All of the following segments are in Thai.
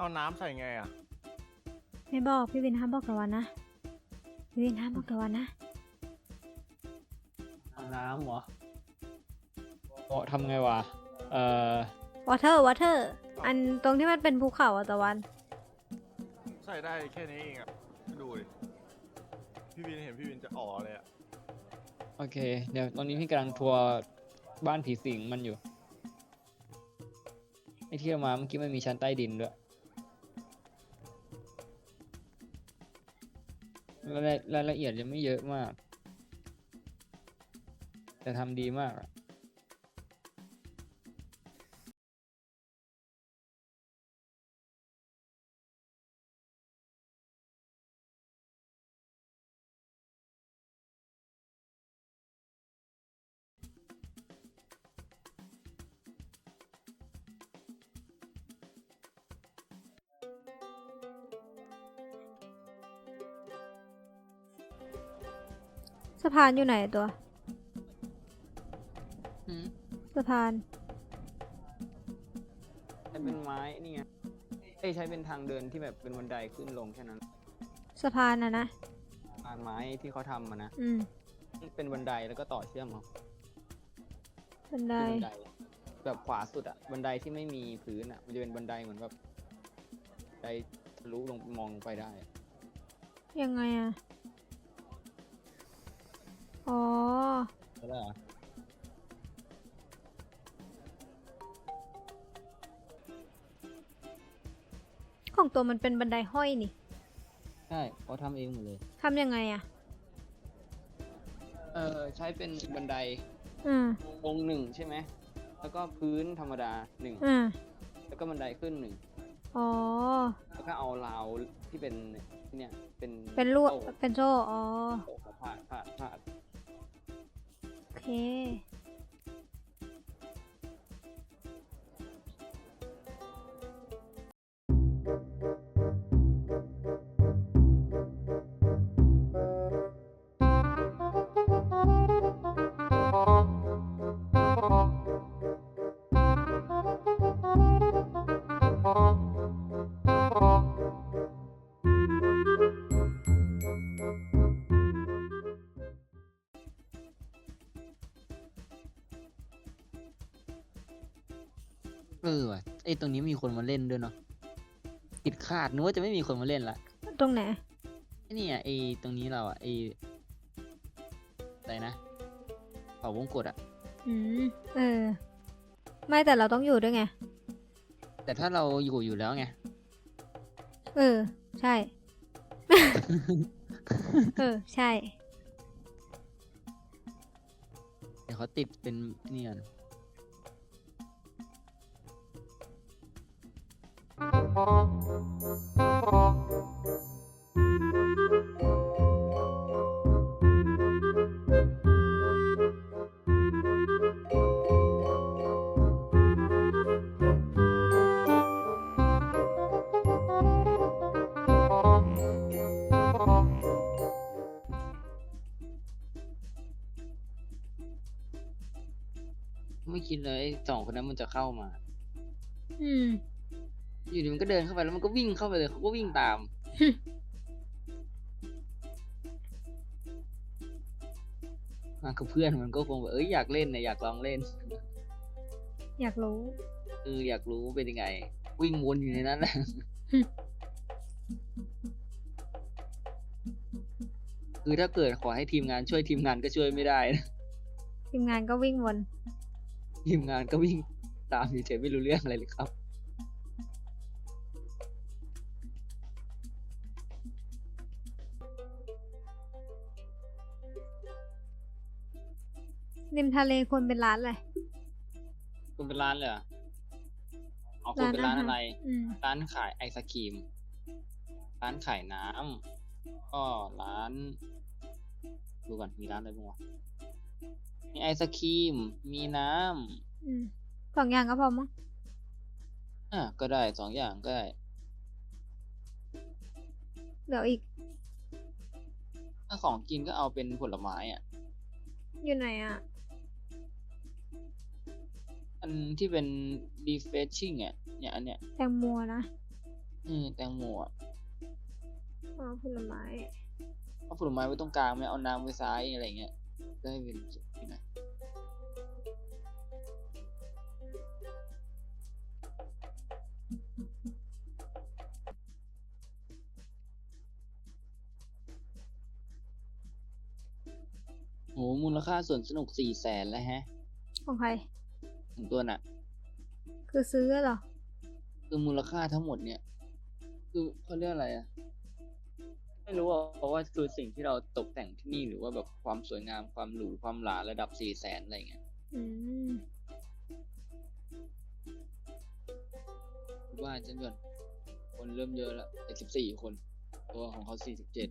เอาน้ำใส่ไงอะ ไม่บอกพี่วินห้ามบอกตะวันนะ พี่วินห้ามบอกตะวันนะ เอาน้ำเหรอโอ้ทำไงวะ เอ่อ water water อันตรงที่มันเป็นภูเขาอะตะวัน ใส่ได้แค่นี้เองอะ ดูดิ พี่วินเห็นพี่วินจะอ๋อเลยอะ โอเค เดี๋ยวตอนนี้พี่กำลังทัวร์บ้านผีสิงมันอยู่ ไอที่เรามาเมื่อกี้มันมีชั้นใต้ดินด้วย รายละเอียดยังไม่เยอะมาก แต่ทำดีมากอะ สะพานอยู่ไหนตัวอืมสะพาน ใช้เป็นไม้นี่ไงเอ้ยใช้เป็นทางเดินที่แบบเป็นบันไดขึ้นลงแค่นั้นสะพานอะนะ ทางไม้ที่เขาทำมานะอืมเป็นบันไดแล้วก็ต่อเชื่อมเอาบันไดเป็นบันไดแบบขวาสุดอะบันไดที่ไม่มีพื้นอะมันจะเป็นบันไดเหมือนแบบบันไดทะลุลงมองลงไปได้อะยังไงอะ ใช่ไหมอะของตัวมันเป็นบันไดห้อยนี่ใช่เขาทำเองหมดเลย ทำยังไงอะเออใช้เป็นบันไดอืมองค์หนึ่งใช่ไหมแล้วก็พื้นธรรมดาหนึ่งอืมแล้วก็บันไดขึ้นหนึ่งอ๋อ แล้วก็เอาราวที่เป็นเนี่ยเป็นเป็นลวดโซ่เป็นโซ่อ๋อ โซ่มาพาดพาดพาด โเคเออว่ะไอตรงนี้มีคนมาเล่นด้วยเนาะผิดคาดนึกว่าจะไม่มีคนมาเล่นละตรงไหนไอ้นี่อะไอตรงนี้เราอะไออะไรนะเขาวงกดอะอืมเออ ไม่แต่เราต้องอยู่ด้วยไง แต่ถ้าเราอยู่อยู่แล้วไง เออ ใช่ เออ ใช่ เดี๋ยวเขาติดเป็นเนี่ย ไม่คิดเลยไอ้สองคนนั้นมันจะเข้ามา อืม อยู่ดีมันก็เดินเข้าไปแล้วมันก็วิ่งเข้าไปเลยเขาก็วิ่งตาม มากับเพื่อนมันก็คงแบบเอ้ยอยากเล่นนะอยากลองเล่นอยากรู้ เอออยากรู้เป็นยังไง วิ่งวนอยู่ในนั้นแหละคือถ้าเกิดขอให้ทีมงานช่วยทีมงานก็ช่วยไม่ได้นะทีมงานก็วิ่งวน ทีมงานก็วิ่งตามเฉยๆไม่รู้เรื่องอะไรเลยครับ ริมทะเลควรเป็นร้านเลยคุณเป็นร้านเลยเหรออ๋อคุณเป็นร้านอะไร อืมร้านขายไอศครีม ร้านขายน้ำก็ร้าน ดูก่อนมีร้านอะไรบ้างวะมีไอศครีม มีน้อืมสองอย่างก็พอมั้งำอะก็ได้สองอย่างก็ได้เดี๋ยวอีกถ้าของกินก็เอาเป็นผลไม้อะ อยู่ไหนอะ อันที่เป็น refreshing อะเนี่ยอันเนี้ยแตงโมนะอืมแตงโมอะอ๋อผลไม้เอาผลไม้ไว้ตรงกลางไหมเอาน้ำไว้ซ้ายอะไรเงี้ยได้เป็นที่ไหนโหมูลค่าส่วนสนุกสี่แสนแล้วแฮะ ของใคร ของตัวน่ะ คือซื้อเหรอ คือมูลค่าทั้งหมดเนี่ย คือเขาเรียกอะไรอะไม่รู้อะเพราะว่าคือสิ่งที่เราตกแต่งที่นี่หรือว่าแบบความสวยงามความหรูความหราระดับสี่แสนอะไรเงี้ยอืมว่าฉันก่อนคนเริ่มเยอะแล้วเจ็ดสิบสี่คน ตัวของเขาสี่สิบเจ็ด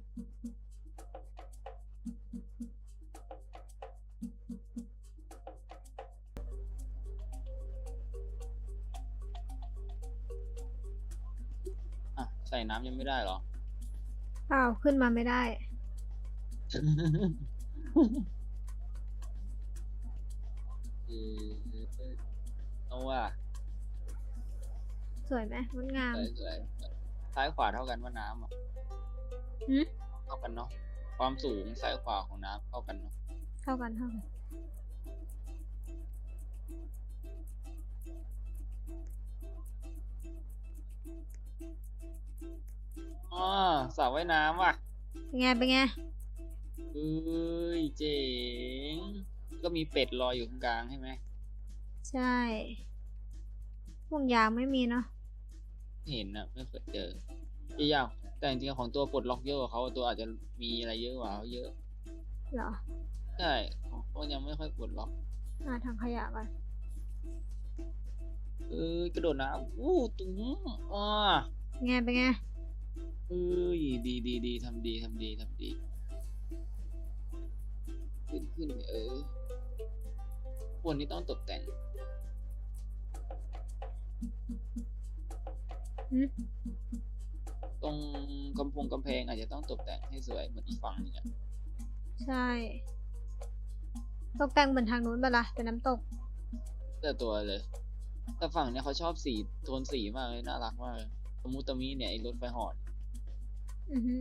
ใส่น้ำยังไม่ได้เหรอ เปล่าขึ้นมาไม่ได้ เออเอาว่าสวยไหมงดงาม สวยสวยซ้ายขวาเท่ากันว่าน้ำอะหืม เท่ากันเนาะความสูงซ้ายขวาของน้ำเท่ากันเนาะ เท่ากันเท่ากัน สระว่ายน้ำว่ะเป็นไงเป็นไงเอ้ยเจ๋ง ก็มีเป็ดลอยอยู่ตรงกลางใช่ไหมใช่ห่วงยางไม่มีเนาะเห็นนะไม่เคยเจออีกอย่างแต่จริงๆของตัวปลดล็อกเยอะกว่าเขาตัวอาจจะมีอะไรเยอะกว่าเขาเยอะเหรอใช่ของเขายังไม่ค่อยปลดล็อกอ่าทางขยะก่อนเอ้ยกระโดดน้ำอู้ตุ้มอ่าเป็นไงเป็นไง เอ้ยดีดีดีทำดีทำดีทำดี ขึ้นขึ้นเออควรนี้ต้องตกแต่งหืมตรงกำพงกำแพงอาจจะต้องตกแต่งให้สวยเหมือนอีกฝั่งหนึงอะใช่ ตกแต่งเหมือนทางนู้นไปะละเป็นน้ำตก แต่ตัวเลย แต่ฝั่งเนี้ยเขาชอบสีโทนสีมากเลย น่ารักมากเลยตะมุตะมิเนี่ยไอ้รถไฟหอด อือฮึ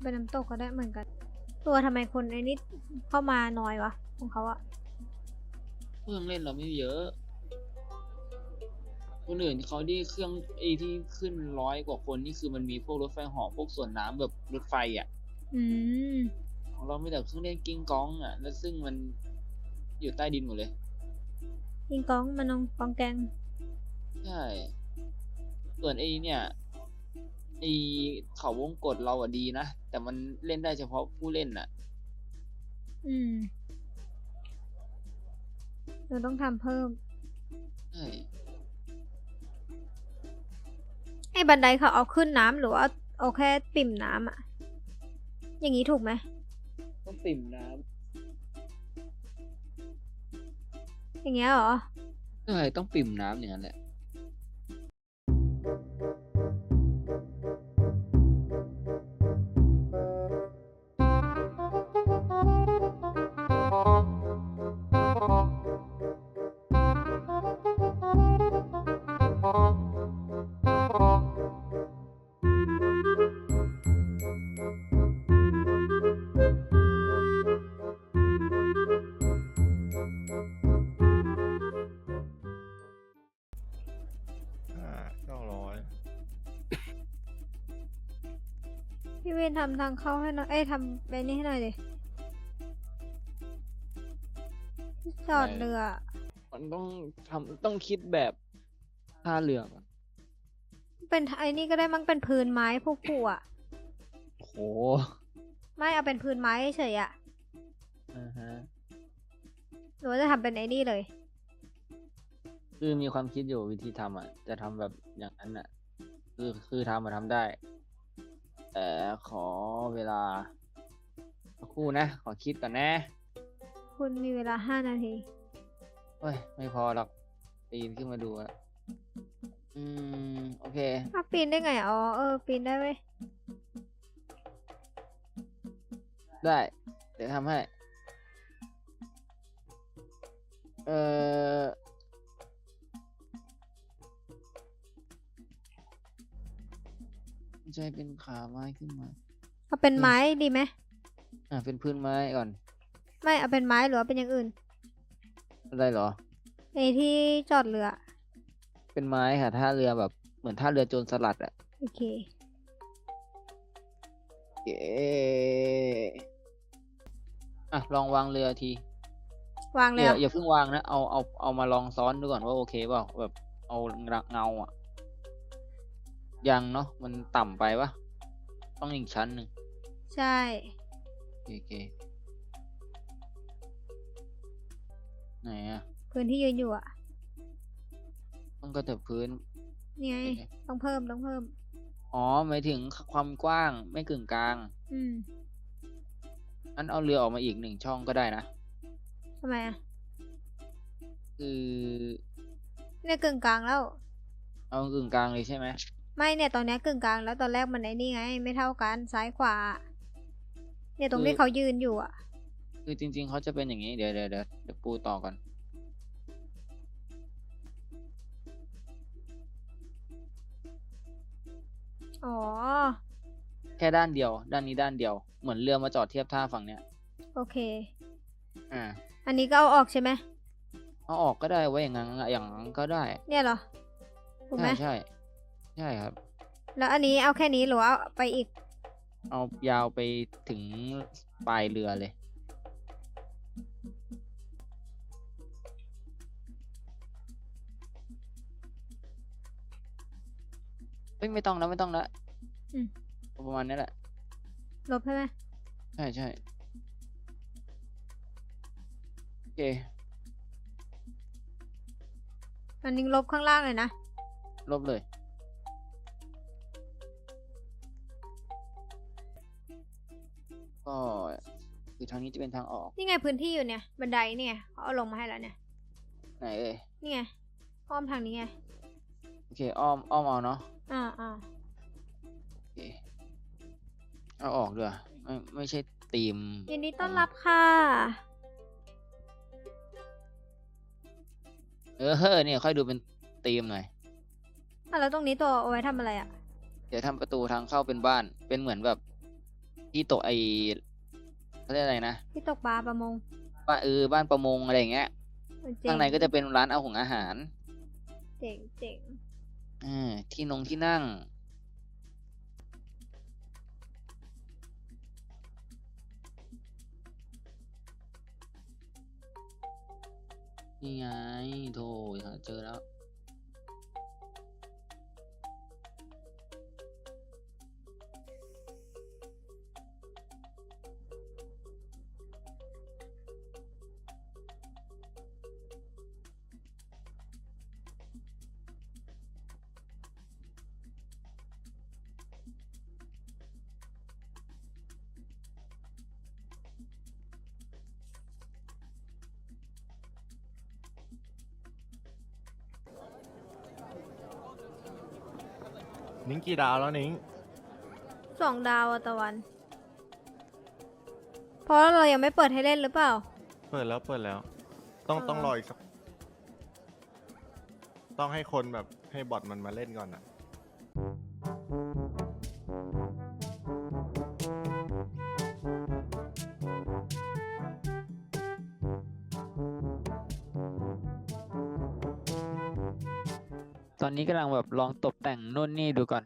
เป็นน้ำตกก็ได้เหมือนกัน ตัวทำไมคนไอ้นี่เข้ามาน้อยวะ ของเขาอะเครื่องเล่นเราไม่เยอะ คนอื่นเขาที่เครื่องไอ้ที่ขึ้นร้อยกว่าคนนี่คือมันมีพวกรถไฟเหอพวกส่วนน้ำแบบรถไฟอะ อืม ของเราไม่แต่เครื่องเล่นกิ้งก้องอะ แล้วซึ่งมันอยู่ใต้ดินหมดเลย ยิงกองมันนองกองแกง ใช่ ส่วนไอ้เนี่ยไอ้เขาวงกดเราอะดีนะ แต่มันเล่นได้เฉพาะผู้เล่นน่ะ อืม เราต้องทำเพิ่ม ใช่ไอ้บันไดเขาเอาขึ้นน้ำหรือว่าเอาแค่ปิ่มน้ำอะอย่างนี้ถูกไหมต้องปิ่มน้อย่างเงี้ยเหรอำใช่ต้องปิ่มน้ำอย่างนั้นแหละ ทำทางเข้าให้หน่อย เอ้ยทำไปนี่ให้หน่อยดิ จอดเรือ มันต้องทำต้องคิดแบบท่าเรือก่อนเป็นไอ้นี่ก็ได้มั้งเป็นพื้นไม้ผู้ผู้อะโหไม่เอาเป็นพื้นไม้เฉยๆอะอ่าฮะหรือว่าจะทำเป็นไอ้นี่เลย คือมีความคิดอยู่วิธีทำอะ จะทำแบบอย่างนั้นอะ คือคือทำมาทำได้ แต่ขอเวลาสักครู่นะ ขอคิดก่อนนะคุณมีเวลาห้านาที เฮ้ย ไม่พอหรอกปีนขึ้นมาดูแล้วอืม โอเค อ้าวปีนได้ไงอะอ๋อ เออ ปีนได้เว้ย ได้ เดี๋ยวทำให้ เออ ใช่เป็นขาไม้ขึ้นมาเอาเป็นอืมไม้ดีไหมอะเป็นพื้นไม้ก่อนไม่เอาเป็นไม้หรือว่าเป็นอย่างอื่นได้เหรอในที่จอดเรือเป็นไม้ค่ะท่าเรือแบบเหมือนท่าเรือโจรสลัดอะโอเคเย้อะลองวางเรือทีวางแล้เดี๋ยววอย่าเพิ่งวางนะเอาเอาเอามาลองซ้อนดูก่อนว่าโอเคเปล่าแบบเอาเงาอะ ยังเนาะมันต่ำไปปะต้องอีกชั้นหนึ่งใช่โอเคโอเคไหนอะพื้นที่ยืนอยู่อะต้องกระเถิบพื้นนี่ไงโอเคต้องเพิ่มต้องเพิ่ม อ๋อหมายถึงความกว้างไม่กึ่งกลาง อืมงั้นเอาเรือออกมาอีกหนึ่งช่องก็ได้นะทำไมอะคือเนี่ยกึ่งกลางแล้ว เอากึ่งกลางเลยใช่ไหม ไม่เนี่ยตอนเนี้ยกึ่งกลางแล้วตอนแรกมันไอ้นี่ไง ไม่เท่ากันซ้ายขวา เนี่ยตรงที่เขายืนอยู่อะ คือจริง ๆเขาจะเป็นอย่างนี้เดี๋ยวเดี๋ยวเดี๋ยวเดี๋ยวปูต่อก่อนอ๋อ แค่ด้านเดียว ด้านนี้ด้านเดียว เหมือนเรือมาจอดเทียบท่าฝั่งเนี้ย โอเค อ่า อันนี้ก็เอาออกใช่ไหมเอาออกก็ได้ไว้อย่างนั้นอะอย่างนั้นก็ได้ เนี่ยเหรอถูกไหมใช่ใช่ ใช่ครับ แล้วอันนี้เอาแค่นี้หรือว่าเอาไปอีก เอายาวไปถึงปลายเรือเลยเอ้ย ไม่ต้องแล้วไม่ต้องแล้วอืมเอาประมาณนี้แหละ ลบใช่ไหมใช่ใช่โอเค อันนี้ลบข้างล่างเลยนะ ลบเลย ก็คือทางนี้จะเป็นทางออก นี่ไงพื้นที่อยู่เนี่ย บันไดเนี่ยเขาเอาลงมาให้แล้วเนี่ย ไหนเอ่ย นี่ไงอ้อมทางนี้ไง โอเค อ้อม อ้อมเอาเนาะ อ่าอ่าโอเค เอาออกด้วย ไม่ไม่ใช่ตีม ยินดีต้อนรับค่ะ เออเฮ้อเนี่ยค่อยดูเป็นตีมหน่อย อะแล้วตรงนี้ตัวเอาไว้ทำอะไรอะ เดี๋ยวทำประตูทางเข้าเป็นบ้าน เป็นเหมือนแบบ ที่โตะไอเขาเรียกอะไรนะที่ตกปลาประมงบ้านเออบ้านประมงอะไรอย่างเงี้ยเออเจ๋งข้างในก็จะเป็นร้านเอาของอาหารเจ๋งเจ๋งอ่าที่นงที่นั่ง นี่ไงโถหาเจอแล้ว นิ้งกี่ดาวแล้วนิ้งสองดาวอะตะวัน เพราะเรายังไม่เปิดให้เล่นหรือเปล่า เปิดแล้วเปิดแล้ว ต้องอ๋อต้องรออีกสักต้องให้คนแบบให้บอทมันมาเล่นก่อนอะ ตอนนี้กำลังแบบลองตกแต่งนู่นนี่ดูก่อน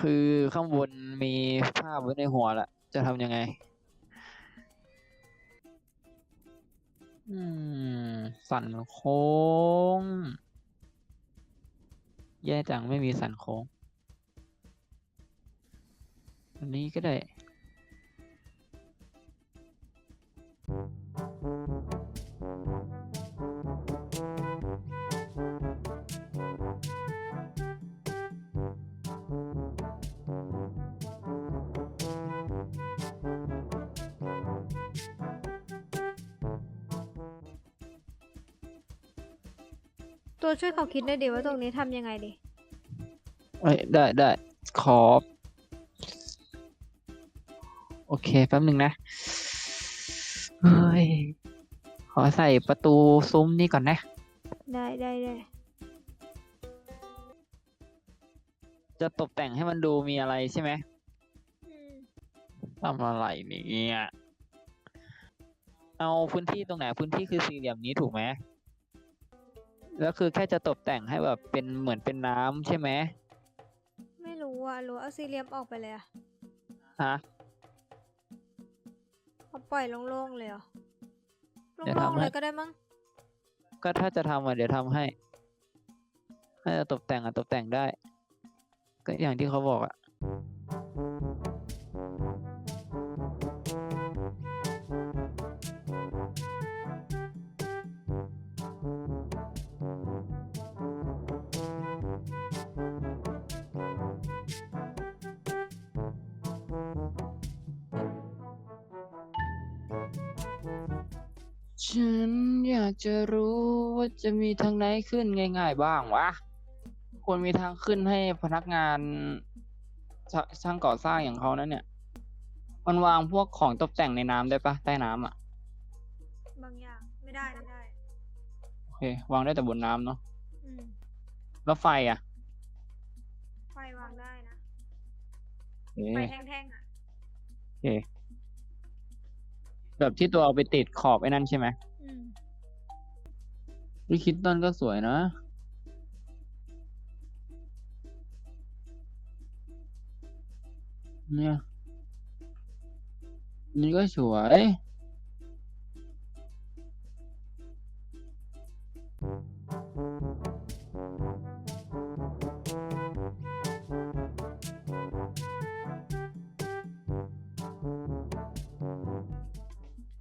คือข้างบนมีภาพไว้ในหัวละจะทำยังไง อืม สันโค้ง แย่จังไม่มีสันโค้งอันนี้ก็ได้ ตัวช่วยเขาคิดได้ดีว่าตรงนี้ทำยังไงดี เอ้ยได้ได้ขอ โอเคแป๊บหนึ่งนะเฮ้ยขอใส่ประตูซุ้มนี่ก่อนนะ ได้ได้ได้จะตกแต่งให้มันดูมีอะไรใช่ไหมอืมทำอะไรเนี่ย เอาพื้นที่ตรงไหน พื้นที่คือสี่เหลี่ยมนี้ถูกไหม แล้วคือแค่จะตกแต่งให้แบบเป็นเหมือนเป็นน้ำใช่ไหมไม่รู้อะหรือว่าเอาสี่เหลี่ยมออกไปเลยอะฮะ เอาปล่อยโล่งๆเลยเหรอเดี๋ยวโล่งทำๆให้เลยก็ได้มั้งก็ถ้าจะทำอะเดี๋ยวทำให้ ถ้าจะตกแต่งอะตกแต่งได้ ก็อย่างที่เขาบอกอะ ฉันอยากจะรู้ว่าจะมีทางไหนขึ้นง่าย ๆ บ้างวะ ควรมีทางขึ้นให้พนักงานชช่างก่อสร้างอย่างเขานั้นเนี่ย มันวางพวกของตกแต่งในน้ำได้ปะใต้น้ำอะ บางอย่างไม่ได้ไม่ได้ โอเค วางได้แต่บนน้ำเนาะ อืม แล้วไฟอะไฟวางได้นะโอเคไฟแท่งๆอะ โอเค แบบที่ตัวเอาไปติดขอบไอ้นั่นใช่ไหมอืมวิคิดตันก็สวยนะ เนี่ย นี่ก็สวย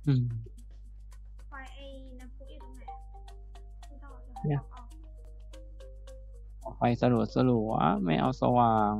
อืมไฟไอ้น้ำพุอยู่ตรงไหนอะไม่ต้องเอาเนี่ยเอาไฟสลัวสลัวไม่เอาสว่าง